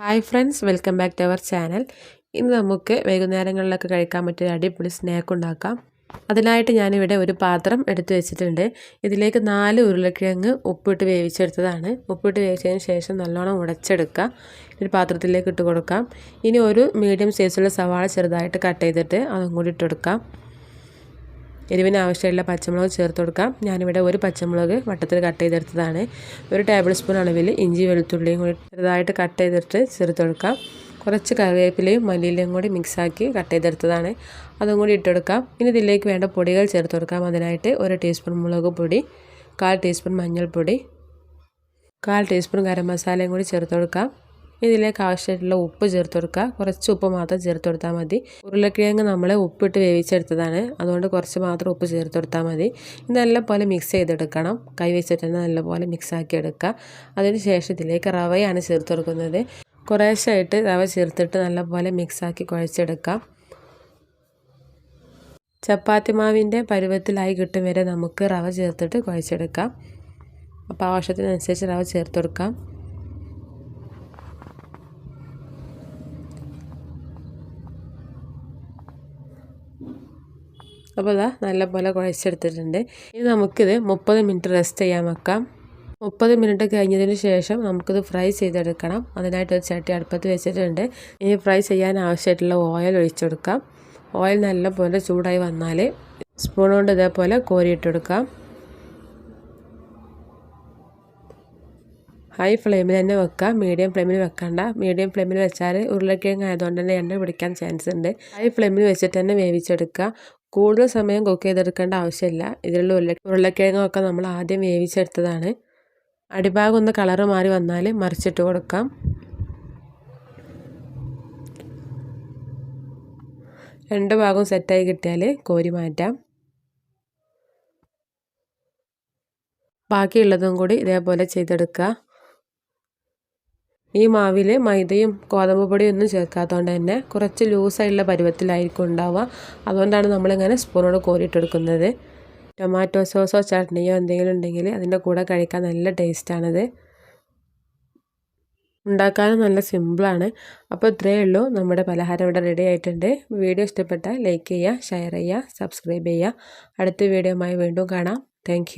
Hi friends welcome back to our channel ഇന്ന് നമുക്ക് വൈകുന്നേരങ്ങളിലൊക്കെ കഴിക്കാൻ പറ്റിയ അടിപൊളി സ്നാക്ക് ഉണ്ടാക്കാം. അതിനായിട്ട് ഞാനിവിടെ ഒരു പാത്രം എടുത്തു വെച്ചിട്ടുണ്ട്. ഇതിലേക്ക് നാല് ഉരുളക്കിഴങ്ങ് ഉപ്പിട്ട് വേവിച്ചെടുത്തതാണ്. ഉപ്പിട്ട് വേവിച്ചതിന് ശേഷം നല്ലോണം ഉടച്ചെടുക്കുക ഒരു പാത്രത്തിലേക്ക് ഇട്ട് കൊടുക്കാം. ഇനി ഒരു മീഡിയം സൈസുള്ള സവാള ചെറുതായിട്ട് കട്ട് ചെയ്തിട്ട് അതും കൂടി ഇട്ടെടുക്കാം എരിവിന് ആവശ്യമുള്ള പച്ചമുളക് ചേർത്ത് കൊടുക്കാം. ഞാനിവിടെ ഒരു പച്ചമുളക് വട്ടത്തിൽ കട്ട് ചെയ്തെടുത്തതാണ്. ഒരു ടേബിൾ സ്പൂൺ അളവിൽ ഇഞ്ചി വെളുത്തുള്ളിയും കൂടി ചെറുതായിട്ട് കട്ട് ചെയ്തിട്ട് ചേർത്ത് കൊടുക്കാം. കുറച്ച് കറിവേപ്പിലയും മല്ലിയിലയും കൂടി മിക്സാക്കി കട്ട് ചെയ്തെടുത്തതാണ്. അതും കൂടി ഇട്ടെടുക്കാം ഇനി ഇതിലേക്ക് വേണ്ട പൊടികൾ ചേർത്ത് കൊടുക്കാം. അതിനായിട്ട് ഒരു ടീസ്പൂൺ മുളക് പൊടി കാൽ ടീസ്പൂൺ മഞ്ഞൾപ്പൊടി കാൽ ടീസ്പൂൺ ഗരം മസാലയും കൂടി ചേർത്ത് കൊടുക്കാം. ഇതിലേക്ക് ആവശ്യമായിട്ടുള്ള ഉപ്പ് ചേർത്ത് കൊടുക്കുക. കുറച്ച് ഉപ്പ് മാത്രം ചേർത്ത് കൊടുത്താൽ മതി. ഉരുളക്കിഴങ്ങ് നമ്മൾ ഉപ്പിട്ട് വേവിച്ചെടുത്തതാണ്. അതുകൊണ്ട് കുറച്ച് മാത്രം ഉപ്പ് ചേർത്ത് കൊടുത്താൽ മതി. ഇത് നല്ലപോലെ മിക്സ് ചെയ്തെടുക്കണം. കൈ വെച്ചിട്ട് തന്നെ നല്ലപോലെ മിക്സ് ആക്കി എടുക്കുക. അതിനുശേഷം ഇതിലേക്ക് റവയാണ് ചേർത്ത് കൊടുക്കുന്നത്. കുറേശ്ശായിട്ട് റവ ചേർത്തിട്ട് നല്ലപോലെ മിക്സാക്കി കുഴച്ചെടുക്കാം. ചപ്പാത്തി മാവിന്റെ പരുവത്തിലായി കിട്ടും വരെ നമുക്ക് റവ ചേർത്തിട്ട് കുഴച്ചെടുക്കാം. അപ്പോൾ ആവശ്യത്തിനനുസരിച്ച് റവ ചേർത്ത് കൊടുക്കാം. അപ്പോൾ അതാ നല്ലപോലെ കുഴച്ചെടുത്തിട്ടുണ്ട്. ഇനി നമുക്കിത് മുപ്പത് മിനിറ്റ് റെസ്റ്റ് ചെയ്യാൻ വെക്കാം. മുപ്പത് മിനിറ്റ് കഴിഞ്ഞതിന് ശേഷം നമുക്കിത് ഫ്രൈ ചെയ്തെടുക്കണം. അതിനായിട്ട് ഒരു ചട്ടി അടുപ്പത്ത് വെച്ചിട്ടുണ്ട്. ഇനി ഫ്രൈ ചെയ്യാൻ ആവശ്യമായിട്ടുള്ള ഓയിൽ ഒഴിച്ചെടുക്കാം ഓയിൽ നല്ലപോലെ ചൂടായി വന്നാൽ സ്പൂൺ കൊണ്ട് ഇതേപോലെ കോരിയിട്ടെടുക്കാം ഹൈ ഫ്ലെയിമിൽ തന്നെ വെക്കുക. മീഡിയം ഫ്ലെയിമിൽ വെക്കണ്ട. മീഡിയം ഫ്ലെയിമിൽ വെച്ചാൽ ഉരുളക്കിഴങ്ങ് ആയതുകൊണ്ട് തന്നെ എണ്ണ പിടിക്കാൻ ചാൻസ് ഉണ്ട്. ഹൈ ഫ്ലെയിമിൽ വെച്ചിട്ട് തന്നെ വേവിച്ചെടുക്കുക. കൂടുതൽ സമയം കുക്ക് ചെയ്തെടുക്കേണ്ട ആവശ്യമില്ല. ഇതിലുള്ള ഉരുള ഉരുളക്കിഴങ്ങൊക്കെ നമ്മൾ ആദ്യം വേവിച്ചെടുത്തതാണ്. അടിഭാഗം ഒന്ന് കളറ് മാറി വന്നാൽ മറിച്ചിട്ട് കൊടുക്കാം. രണ്ട് ഭാഗവും സെറ്റായി കിട്ടിയാൽ കോരി മാറ്റാം. ബാക്കിയുള്ളതും കൂടി ഇതേപോലെ ചെയ്തെടുക്കുക. ഈ മാവിൽ മൈദയും ഗോതമ്പ് പൊടിയും ഒന്നും ചേർക്കാത്തതുകൊണ്ട് തന്നെ കുറച്ച് ലൂസായിട്ടുള്ള പരുവത്തിലായിരിക്കും ഉണ്ടാവുക. അതുകൊണ്ടാണ് നമ്മളിങ്ങനെ സ്പൂണോട് കോരിയിട്ടെടുക്കുന്നത്. ടൊമാറ്റോ സോസോ ചട്നിയോ എന്തെങ്കിലും ഉണ്ടെങ്കിൽ അതിന്റെ കൂടെ കഴിക്കാൻ നല്ല ടേസ്റ്റാണിത്. ഉണ്ടാക്കാനും നല്ല സിമ്പിളാണ്. അപ്പോൾ ഇത്രയേ ഉള്ളൂ. നമ്മുടെ പലഹാരം ഇവിടെ റെഡി ആയിട്ടുണ്ട്. വീഡിയോ ഇഷ്ടപ്പെട്ടാൽ ലൈക്ക് ചെയ്യുക ഷെയർ ചെയ്യുക സബ്സ്ക്രൈബ് ചെയ്യുക. അടുത്ത വീഡിയോയുമായി വീണ്ടും കാണാം. താങ്ക്